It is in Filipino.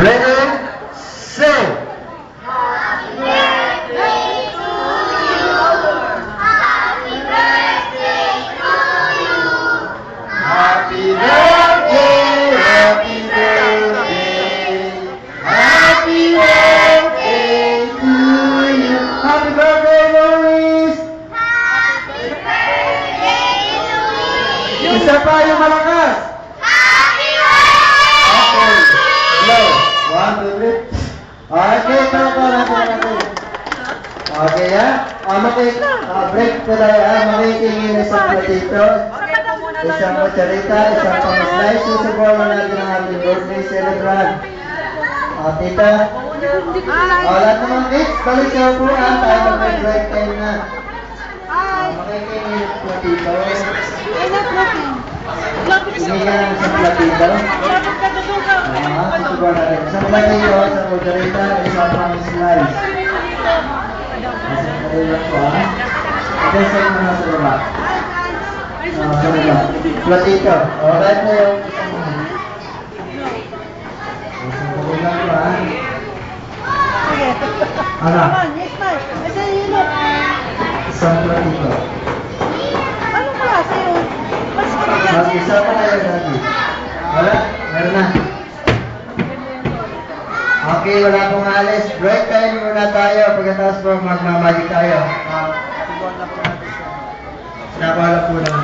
Happy birthday, happy birthday, happy birthday. Happy birthday, Loris! Isa pa yung malakas. Okay. Slow. One, two, three. Okay, pa natin natin. Okay, ha? Ah, ah, break po tayo, ha? Makikingin isang pang-slice. Susubukan mo natin ang celebrant. Ah, tita. Ah, lahat balik sa upuan. Tayo mag-break time na. Ah. Ah. Isang platito, isang isang pang-slice. Isang kutsarita po, ha? Ito sa mga sa baba. Ah, sa baba. Platito. Alright na yung isang Isang kulang po, ha? Ano? Isang platito. Okay, wala pong alis. Break time muna tayo. Pagkatapos po magmamagic tayo. Ah, Sinabala po naman.